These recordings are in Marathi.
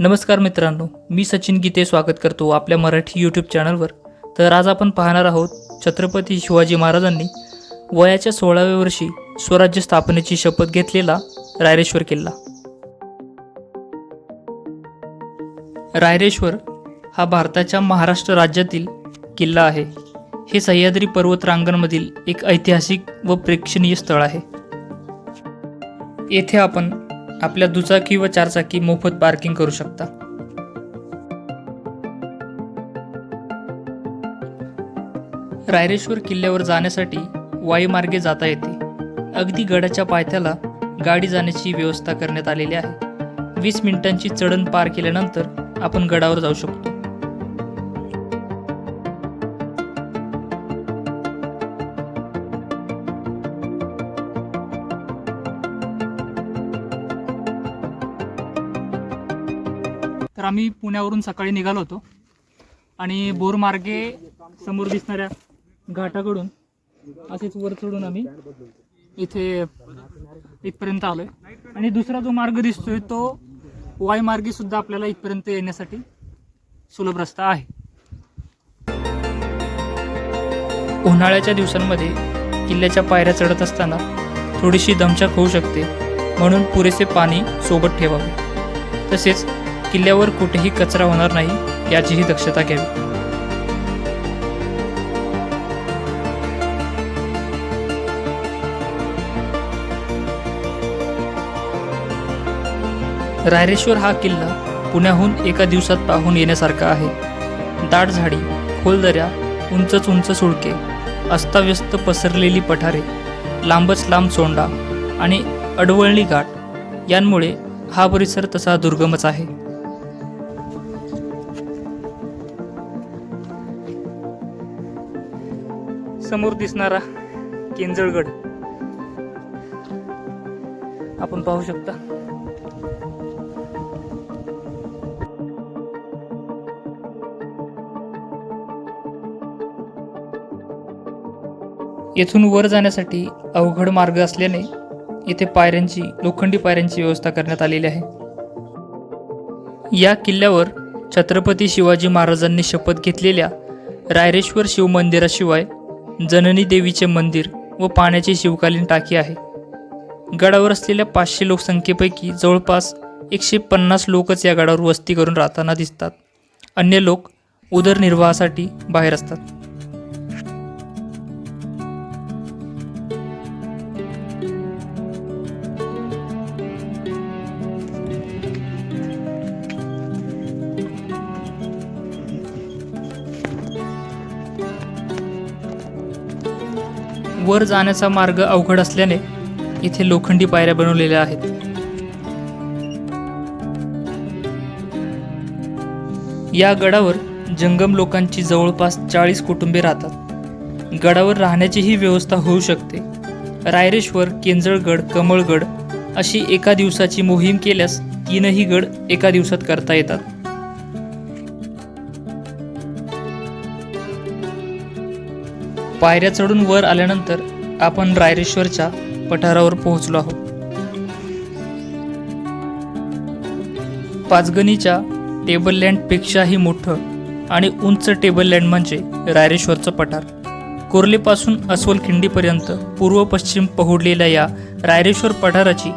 नमस्कार मित्रांनो मी सचिन गीते स्वागत करतो आपल्या मराठी यूट्यूब चॅनलवर तर आज आपण पाहणार आहोत छत्रपती शिवाजी महाराजांनी वयाच्या सोळाव्या वर्षी स्वराज्य स्थापनेची शपथ घेतलेला रायरेश्वर किल्ला. रायरेश्वर हा भारताच्या महाराष्ट्र राज्यातील किल्ला आहे. हे सह्याद्री पर्वत रांगांमधील एक ऐतिहासिक व प्रेक्षणीय स्थळ आहे. येथे आपण आपल्या दुचाकी व चारचाकी मोफत पार्किंग करू शकता. रायरेश्वर किल्ल्यावर जाण्यासाठी वायुमार्गे जाता येते. अगदी गडाच्या पायथ्याला गाडी जाण्याची व्यवस्था करण्यात आलेली आहे. वीस मिनिटांची चढण पार केल्यानंतर आपण गडावर जाऊ शकतो. तर आम्ही पुण्यावरून सकाळी निघालो होतो. आणि बोरमार्गे समोर दिसणाऱ्या घाटाकडून असेच वर चढून आम्ही इथे इथपर्यंत आलो आहे आणि दुसरा जो मार्ग दिसतोय तो वायुमार्गे सुद्धा आपल्याला इथपर्यंत येण्यासाठी सुलभ रस्ता आहे. उन्हाळ्याच्या दिवसांमध्ये किल्ल्याच्या पायऱ्या चढत असताना थोडीशी दमछाक होऊ शकते म्हणून पुरेसे पाणी सोबत ठेवावे. तसेच किल्ल्यावर कुठेही कचरा होणार नाही याचीही दक्षता घ्यावी. रायरेश्वर हा किल्ला पुण्याहून एका दिवसात पाहून येण्यासारखा आहे. दाट झाडी खोल दऱ्या उंचच उंच सुळके अस्ताव्यस्त पसरलेली पठारे लांबच लांब सोंडा आणि अडवळणी घाट यांमुळे हा परिसर तसा दुर्गमच आहे. समोर दिसणारा केंजळगड. आपण पाहू शकता. येथून वर जाण्यासाठी अवघड मार्ग असल्याने येथे पायऱ्यांची लोखंडी पायऱ्यांची व्यवस्था करण्यात आलेली आहे. या किल्ल्यावर छत्रपती शिवाजी महाराजांनी शपथ घेतलेल्या रायरेश्वर शिवमंदिराशिवाय जननी देवीचे मंदिर व पाण्याची शिवकालीन टाकी आहे. गडावर असलेल्या पाचशे लोकसंख्येपैकी जवळपास एकशे पन्नास लोकच या गडावर वस्ती करून राहताना दिसतात. अन्य लोक उदरनिर्वाहासाठी बाहेर असतात. वर जाण्याचा मार्ग अवघड असल्याने इथे लोखंडी पायऱ्या बनवलेल्या आहेत. या गडावर जंगम लोकांची जवळपास चाळीस कुटुंबे राहतात. गडावर राहण्याचीही व्यवस्था होऊ शकते. रायरेश्वर केंजळगड कमळगड अशी एका दिवसाची मोहीम केल्यास तीनही गड एका दिवसात करता येतात. पायऱ्या चढून वर आल्यानंतर आपण रायरेश्वरच्या पठारावर पोहोचलो आहोत. पाचगणीच्या टेबल लँडपेक्षाही मोठं आणि उंच टेबल लँड म्हणजे रायरेश्वरचं पठार. कोर्लेपासून अस्वल खिंडीपर्यंत पूर्व पश्चिम पहुडलेल्या या रायरेश्वर पठाराची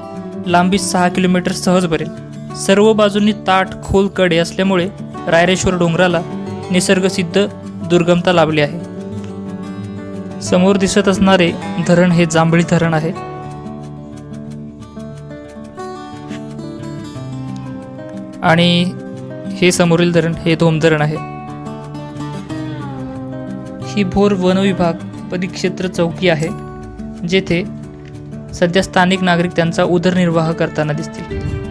लांबी सहा किलोमीटर सहज भरेल सर्व बाजूंनी ताट खोलकडे असल्यामुळे रायरेश्वर डोंगराला निसर्गसिद्ध दुर्गमता लाभली आहे. समोर दिसत असणारे धरण हे जांभळी धरण आहे. आणि हे समोरील धरण हे धोम धरण आहे. ही भोर वनविभाग परिक्षेत्र चौकी आहे जेथे सध्या स्थानिक नागरिक त्यांचा उदरनिर्वाह करताना दिसतील.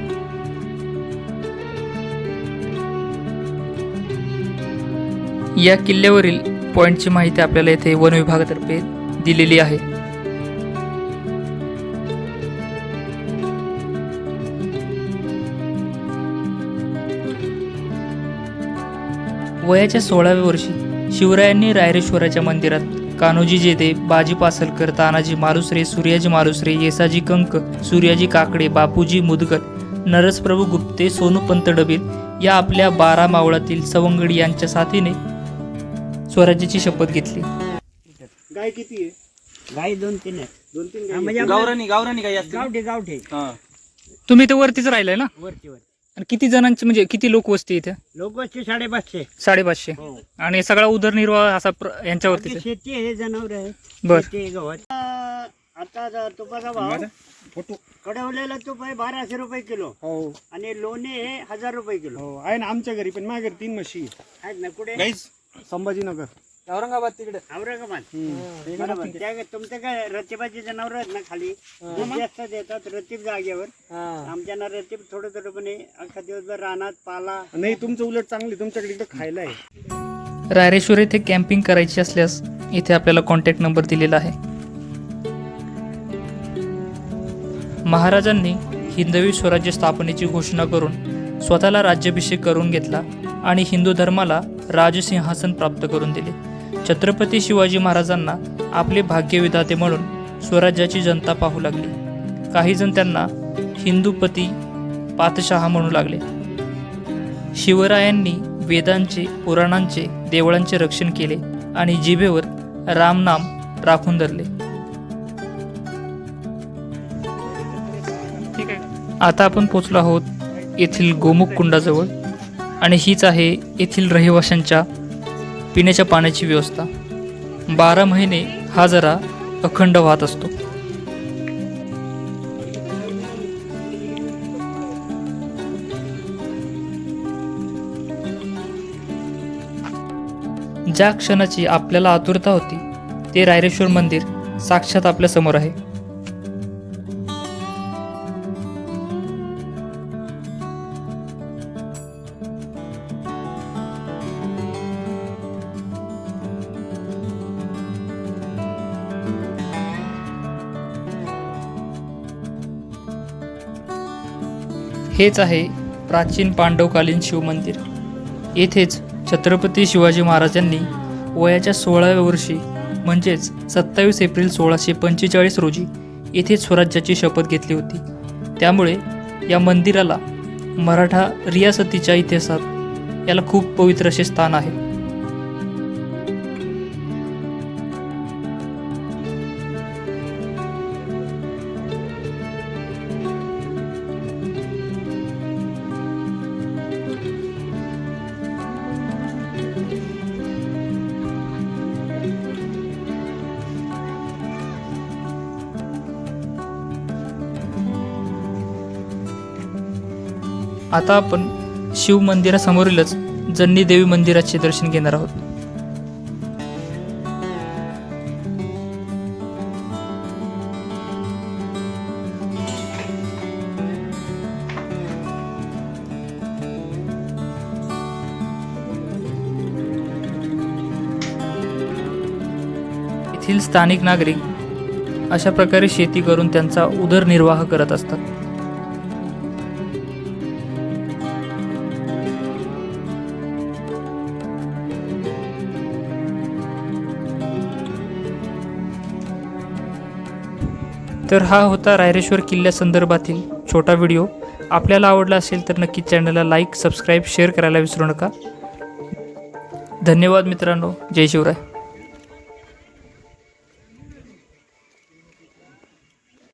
या किल्ल्यावरील पॉईंटची माहिती आपल्याला येथे वन विभागातर्फे दिलेली आहे. वयाच्या सोळाव्या वर्षी शिवरायांनी रायरेश्वराच्या मंदिरात कान्होजी जेदे बाजी पासलकर तानाजी मालुसरे सूर्याजी मालुसरे येसाजी कंक सूर्याजी काकडे बापूजी मुदगल नरसप्रभू गुप्ते सोनू पंत डबीर या आपल्या बारा मावळातील सवंगडी यांच्या साथीने स्वराज्याची शपथ घेतली. गाय किती आहे? गाई दोन तीन आहेत. दोन तीन हा, गाय म्हणजे गावरानी गावरानी गाय असते गावठे गावठे. तुम्ही तर वरतीच राहिलाय ना? वरची वर आणि किती जणांची म्हणजे किती लोक वस्ती इथे? लोक साडेपाचशे. साडेपाचशे. हो. आणि सगळा उदरनिर्वाह असा प्र- यांच्यावरतीच बाकी आहे? शेती आहे जनावर आहे. बर. शेती आहे, गवत. आ, आता ज- तुपाचा भाव फोटो. कडवलेला तूप आहे बाराशे रुपये किलो. हो. आणि लोणे हे हजार रुपये किलो. हो आहे ना आमच्या घरी पण माझ्या घरी तीन म्हशी आहे. आहेत ना कुठे? गाईच संभाजीनगर. औरंगाबाद तिकडे. औरंगाबाद. बरोबर त्या तुमच्या काय रतीबाची जनावर आहेत ना खाली? दूध जास्त देतात रतीब जागेवर. आमच्या रतीब थोडं थोडं पण. अख्खा दिवसभर रानात पाला. नाही तुमचं उलट चांगली तुमच्याकडे इकडे खायला आहे. रायरेश्वर येथे कॅम्पिंग करायची असल्यास इथे आपल्याला कॉन्टॅक्ट नंबर दिलेला आहे. महाराजांनी हिंदवी स्वराज्य स्थापनेची घोषणा करून स्वतःला राज्याभिषेक करून घेतला आणि हिंदू धर्माला राजसिंहासन प्राप्त करून दिले. छत्रपती शिवाजी महाराजांना आपले भाग्यविधाते म्हणून स्वराज्याची जनता पाहू लागली. काही जण त्यांना हिंदूपती पातशहा म्हणू लागले. शिवरायांनी वेदांचे पुराणांचे देवळांचे रक्षण केले आणि जिभेवर रामनाम राखून धरले. आता आपण पोचलो आहोत येथील गोमुख कुंडाजवळ. आणि हीच आहे येथील रहिवाशांच्या पिण्याच्या पाण्याची व्यवस्था. बारा महिने हा जरा अखंड वाहत असतो. ज्या क्षणाची आपल्याला आतुरता होती ते रायरेश्वर मंदिर साक्षात आपल्यासमोर आहे. हेच आहे प्राचीन पांडवकालीन शिवमंदिर. येथेच छत्रपती शिवाजी महाराजांनी वयाच्या सोळाव्या वर्षी म्हणजेच सत्तावीस एप्रिल सोळाशे पंचेचाळीस रोजी येथे स्वराज्याची शपथ घेतली होती. त्यामुळे या मंदिराला मराठा रियासतीच्या इतिहासात याला खूप पवित्र असे स्थान आहे. आता आपण शिव मंदिरासमोरीलच जन्नी देवी मंदिराचे दर्शन घेणार आहोत. येथील स्थानिक नागरिक अशा प्रकारे शेती करून त्यांचा उदरनिर्वाह करत असतात. तर हा होता रायरेश्वर किल्ल्यासंदर्भातील छोटा व्हिडिओ. आपल्याला आवडला असेल तर नक्की चॅनलला लाईक सबस्क्राईब शेअर करायला विसरू नका. धन्यवाद मित्रांनो. जय शिवराय.